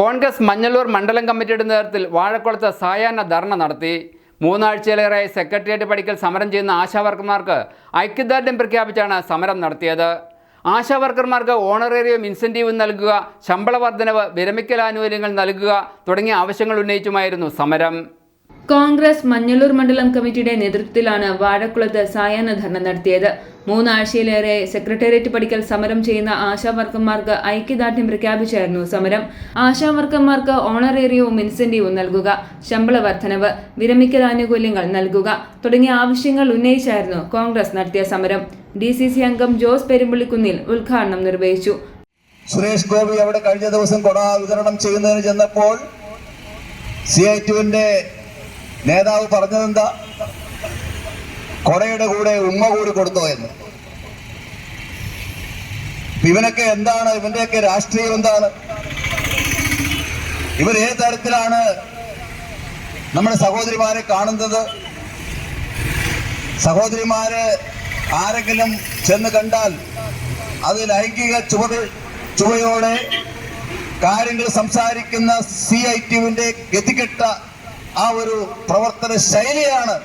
കോൺഗ്രസ് മഞ്ഞളൂർ മണ്ഡലം കമ്മിറ്റിയുടെ നേതൃത്വത്തിൽ വാഴക്കുളത്ത് സായാഹ്ന ധർണ നടത്തി. മൂന്നാഴ്ചയിലേറെ സെക്രട്ടേറിയറ്റ് പടിക്കൽ സമരം ചെയ്യുന്ന ആശാവർക്കർമാർക്ക് ഐക്യദാർഢ്യം പ്രഖ്യാപിച്ചാണ് സമരം നടത്തിയത്. ആശാവർക്കർമാർക്ക് ഓണറേറിയം ഇൻസെന്റീവ് നൽകുക ശമ്പള വർധനവ് വിരമിക്കൽ ആനുകൂല്യങ്ങൾ നൽകുക തുടങ്ങിയ ആവശ്യങ്ങൾ ഉന്നയിച്ചുമായിരുന്നു സമരം. കോൺഗ്രസ് മഞ്ഞളൂർ മണ്ഡലം കമ്മിറ്റിയുടെ നേതൃത്വത്തിലാണ് വാഴക്കുളത്ത് സായാഹ്ന ധർണ നടത്തിയത്. മൂന്നാഴ്ചയിലേറെ സെക്രട്ടേറിയറ്റ് പടിക്കൽ സമരം ചെയ്യുന്ന ആശാവർക്കർമാർക്ക് ഐക്യദാർഢ്യം പ്രഖ്യാപിച്ചായിരുന്നു സമരം. ആശാവർക്കർമാർക്ക് ഓണറേറിയവും ഇൻസെന്റീവും നൽകുക ശമ്പള വർധനവ് വിരമിക്കൽ ആനുകൂല്യങ്ങൾ നൽകുക തുടങ്ങിയ ആവശ്യങ്ങൾ ഉന്നയിച്ചായിരുന്നു കോൺഗ്രസ് നടത്തിയ സമരം. ഡി സി സി അംഗം ജോസ് പെരുമ്പള്ളിക്കുന്നിൽ ഉദ്ഘാടനം നിർവഹിച്ചു. സുരേഷ് ഗോപി അവിടെ കഴിഞ്ഞ ദിവസം കൊട വിതരണം ചെയ്യുന്നതിന് ചെന്നപ്പോൾ സി ഐ ടുവിന്റെ നേതാവ് പറഞ്ഞതെന്താ? കൊടയുടെ കൂടെ ഉമ്മ കൂടി കൊടുത്തോ എന്ന്. ഇവനൊക്കെ എന്താണ്? ഇവന്റെയൊക്കെ രാഷ്ട്രീയം എന്താണ്? ഇവർ ഏത് തരത്തിലാണ് നമ്മുടെ സഹോദരിമാരെ കാണുന്നത്? സഹോദരിമാര് ആരെങ്കിലും ചെന്ന് കണ്ടാൽ അത് ലൈംഗിക ചുവട് ചുവയോടെ കാര്യങ്ങൾ സംസാരിക്കുന്ന സി ഐ ടിവിന്റെ ഗതികെട്ട ആ ഒരു പ്രവർത്തന ശൈലിയാണ്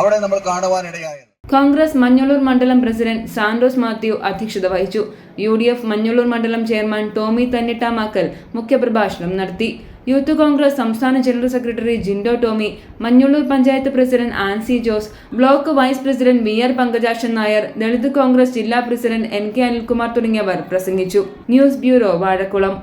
അവിടെ നമ്മൾ കാണുവാനിടയായത്. കോൺഗ്രസ് മഞ്ഞളൂർ മണ്ഡലം പ്രസിഡന്റ് സാന്റോസ് മാത്യു അധ്യക്ഷത വഹിച്ചു. യു ഡി എഫ് മഞ്ഞളൂർ മണ്ഡലം ചെയർമാൻ ടോമി തന്നിട്ടാമാക്കൽ മുഖ്യപ്രഭാഷണം നടത്തി. യൂത്ത് കോൺഗ്രസ് സംസ്ഥാന general secretary Jindo Tomy Manjalloor panchayat president Ancy Jose block vice president V R Pankajakshan Nair Dalit Congress ജില്ലാ പ്രസിഡന്റ് എൻ കെ അനിൽകുമാർ തുടങ്ങിയവർ പ്രസംഗിച്ചു. News bureau Vazhakulam.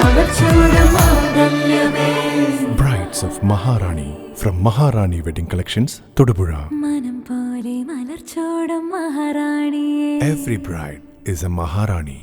മലച്ചൂടം മാംഗല്യമേ Brides of Maharani from Maharani Wedding Collections, Todupuzha. മനം പോലെ മലർച്ചോടം മഹാറാണിയേ Every bride is a Maharani.